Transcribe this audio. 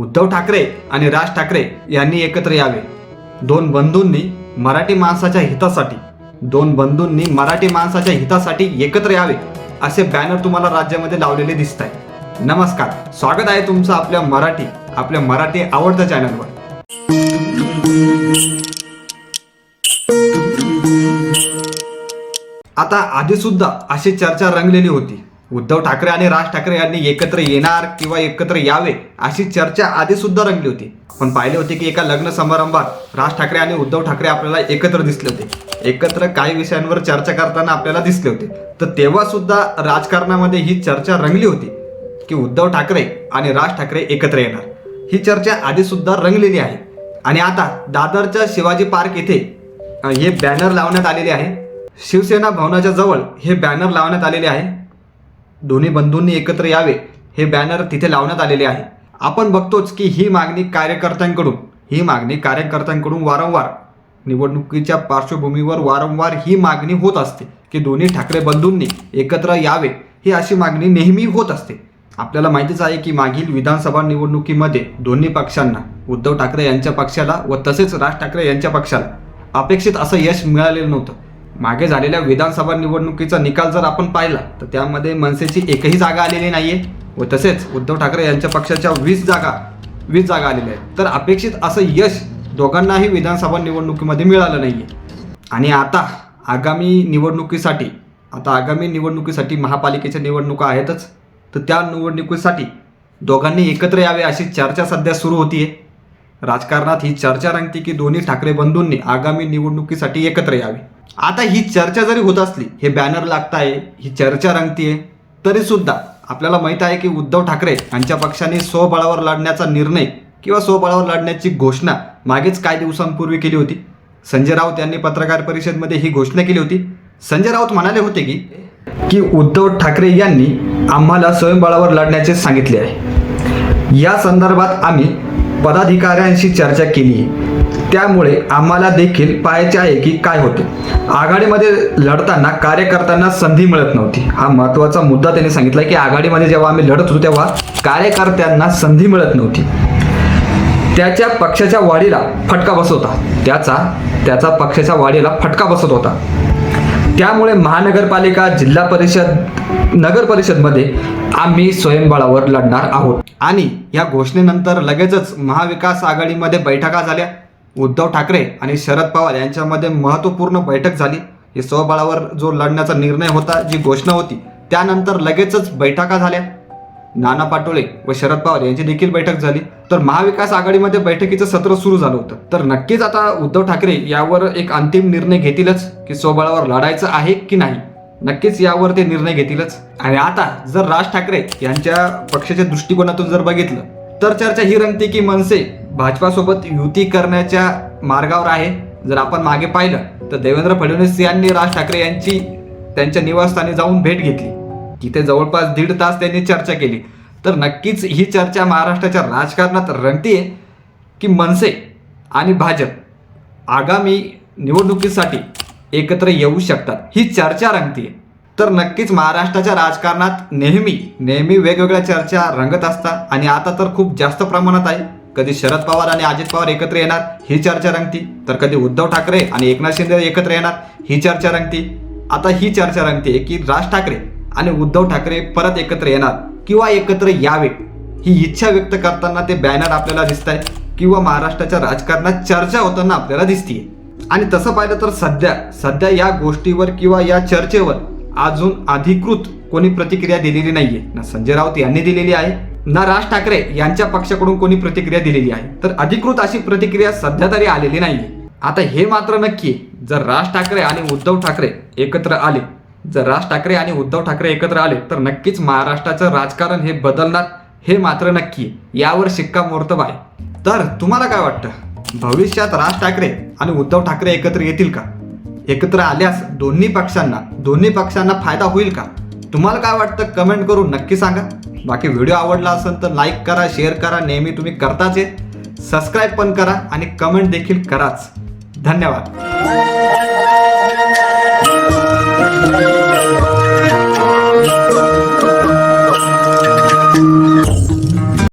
उद्धव ठाकरे आणि राज ठाकरे यांनी एकत्र यावे. दोन बंधूंनी मराठी माणसाच्या हितासाठी दोन बंधूंनी मराठी माणसाच्या हितासाठी एकत्र यावे असे बॅनर तुम्हाला राज्यामध्ये लावलेले दिसत आहे नमस्कार. स्वागत आहे तुमचं आपल्या मराठी आपल्या मराठी आवडत्या चॅनलवर आता आधी सुद्धा अशी चर्चा रंगलेली होती. उद्धव ठाकरे आणि राज ठाकरे यांनी एकत्र येणार किंवा एकत्र यावे अशी चर्चा आधी सुद्धा रंगली होती. पण पाहिले होते की एका लग्न समारंभात राज ठाकरे आणि उद्धव ठाकरे आपल्याला एकत्र दिसले होते. एकत्र काही विषयांवर चर्चा करताना आपल्याला दिसले होते. तर तेव्हा सुद्धा राजकारणामध्ये ही चर्चा रंगली होती की उद्धव ठाकरे आणि राज ठाकरे एकत्र येणार. ही चर्चा आधी सुद्धा रंगलेली आहे. आणि आता दादरच्या शिवाजी पार्क येथे हे बॅनर लावण्यात आलेले आहे. शिवसेना भवनाच्या जवळ हे बॅनर लावण्यात आलेले आहे. दोन्ही बंधूंनी एकत्र यावे हे बॅनर तिथे लावण्यात आलेले आहे. आपण बघतोच की ही मागणी कार्यकर्त्यांकडून ही मागणी कार्यकर्त्यांकडून वारंवार निवडणुकीच्या पार्श्वभूमीवर वारंवार ही मागणी होत असते की दोन्ही ठाकरे बंधूंनी एकत्र यावे ही अशी मागणी नेहमी होत असते. आपल्याला माहितीच आहे की मागील विधानसभा निवडणुकीमध्ये दोन्ही पक्षांना उद्धव ठाकरे यांच्या पक्षाला व तसेच राज ठाकरे यांच्या पक्षाला अपेक्षित असं यश मिळालेलं नव्हतं. मागे झालेल्या विधानसभा निवडणुकीचा निकाल जर आपण पाहिला तर त्यामध्ये मनसेची एकही जागा आलेली नाही आहे व तसेच उद्धव ठाकरे यांच्या पक्षाच्या वीस जागा वीस जागा आलेल्या आहेत. तर अपेक्षित असं यश दोघांनाही विधानसभा निवडणुकीमध्ये मिळालं नाही आहे आणि आता आगामी निवडणुकीसाठी आता आगामी निवडणुकीसाठी महापालिकेच्या निवडणुका आहेतच. तर त्या निवडणुकीसाठी दोघांनी एकत्र यावे अशी चर्चा सध्या सुरू होतीये. राजकारणात ही चर्चा रंगते की दोन्ही ठाकरे बंधूंनी आगामी निवडणुकीसाठी एकत्र यावे. आता ही चर्चा जरी होत असली हे बॅनर लागताय ही चर्चा रंगतीये तरी सुद्धा आपल्याला माहीत आहे की उद्धव ठाकरे यांच्या पक्षाने स्वबळावर लढण्याचा निर्णय किंवा स्वबळावर लढण्याची घोषणा मागेच काही दिवसांपूर्वी केली होती. संजय राऊत यांनी पत्रकार परिषदेमध्ये ही घोषणा केली होती. संजय राऊत म्हणाले होते की की उद्धव ठाकरे यांनी आम्हाला स्वयंबळावर लढण्याचे सांगितले आहे. या संदर्भात आम्ही पदाधिकाऱ्यांशी चर्चा केली आहे. त्यामुळे आम्हाला देखील पाहायचे आहे की काय होते. आघाडीमध्ये लढताना कार्यकर्त्यांना संधी मिळत नव्हती. हा महत्त्वाचा मुद्दा त्यांनी सांगितला की आघाडीमध्ये जेव्हा आम्ही लढत होतो तेव्हा कार्यकर्त्यांना संधी मिळत नव्हती. त्याच्या पक्षाच्या वाढीला फटका बसत होता. त्याचा त्याचा पक्षाच्या वाढीला फटका बसत होता. त्यामुळे महानगरपालिका जिल्हा परिषद नगर परिषदमध्ये आम्ही स्वयंबळावर लढणार आहोत. आणि या घोषणेनंतर लगेचच महाविकास आघाडीमध्ये बैठका झाल्या. उद्धव ठाकरे आणि शरद पवार यांच्यामध्ये महत्त्वपूर्ण बैठक झाली. हे स्वबळावर जो लढण्याचा निर्णय होता जी घोषणा होती त्यानंतर लगेचच बैठका झाल्या. नाना पाटोळे व शरद पवार यांची देखील बैठक झाली. तर महाविकास आघाडीमध्ये बैठकीचं सत्र सुरू झालं होतं. तर नक्कीच आता उद्धव ठाकरे यावर एक अंतिम निर्णय घेतीलच की स्वबळावर लढायचं आहे की नाही? नक्कीच यावर ते निर्णय घेतीलच. आणि आता जर राज ठाकरे यांच्या पक्षाच्या दृष्टिकोनातून जर बघितलं तर चर्चा ही रंगते की मनसे भाजपासोबत युती करण्याच्या मार्गावर आहे. जर आपण मागे पाहिलं तर देवेंद्र फडणवीस यांनी राज ठाकरे यांची त्यांच्या निवासस्थानी जाऊन भेट घेतली. तिथे जवळपास दीड तास त्यांनी चर्चा केली. तर नक्कीच ही चर्चा महाराष्ट्राच्या राजकारणात रंगतीये की मनसे आणि भाजप आगामी निवडणुकीसाठी एकत्र येऊ शकतात. ही चर्चा रंगतीये. तर नक्कीच महाराष्ट्राच्या राजकारणात नेहमी नेहमी वेगवेगळ्या चर्चा रंगत असतात. आणि आता तर खूप जास्त प्रमाणात आहे. कधी शरद पवार आणि अजित पवार एकत्र येणार ही चर्चा रंगती. तर कधी उद्धव ठाकरे आणि एकनाथ शिंदे एकत्र येणार ही चर्चा रंगती. आता ही चर्चा रंगते की राज ठाकरे आणि उद्धव ठाकरे परत एकत्र येणार किंवा एकत्र यावे ही इच्छा व्यक्त करताना ते बॅनर आपल्याला दिसत आहे किंवा महाराष्ट्राच्या राजकारणात चर्चा होताना आपल्याला दिसतीये. आणि तसं पाहिलं तर सध्या सध्या या गोष्टीवर किंवा या चर्चेवर अजून अधिकृत कोणी प्रतिक्रिया दिलेली नाहीये. ना संजय राऊत यांनी दिलेली आहे ना राज ठाकरे यांच्या पक्षाकडून कोणी प्रतिक्रिया दिलेली आहे. तर अधिकृत अशी प्रतिक्रिया सध्या तरी आलेली नाही आता हे मात्र नक्की जर राज ठाकरे आणि उद्धव ठाकरे एकत्र आले जर राज ठाकरे आणि उद्धव ठाकरे एकत्र आले तर नक्कीच महाराष्ट्राचं राजकारण हे बदलणार हे मात्र नक्की यावर शिक्कामोर्तब आहे. तर तुम्हाला काय वाटतं? भविष्यात राज ठाकरे आणि उद्धव ठाकरे एकत्र येतील का? एकत्र आल्यास दोन्ही पक्षांना दोन्ही पक्षांना फायदा होईल का? तुम्हाला काय वाटतं? कमेंट करून नक्की सांगा. बाकी व्हिडिओ आवडला असेल तर लाईक करा शेअर करा. नेहमी तुम्ही करताच आहे सबस्क्राईब पण करा आणि कमेंट देखील कराच. धन्यवाद.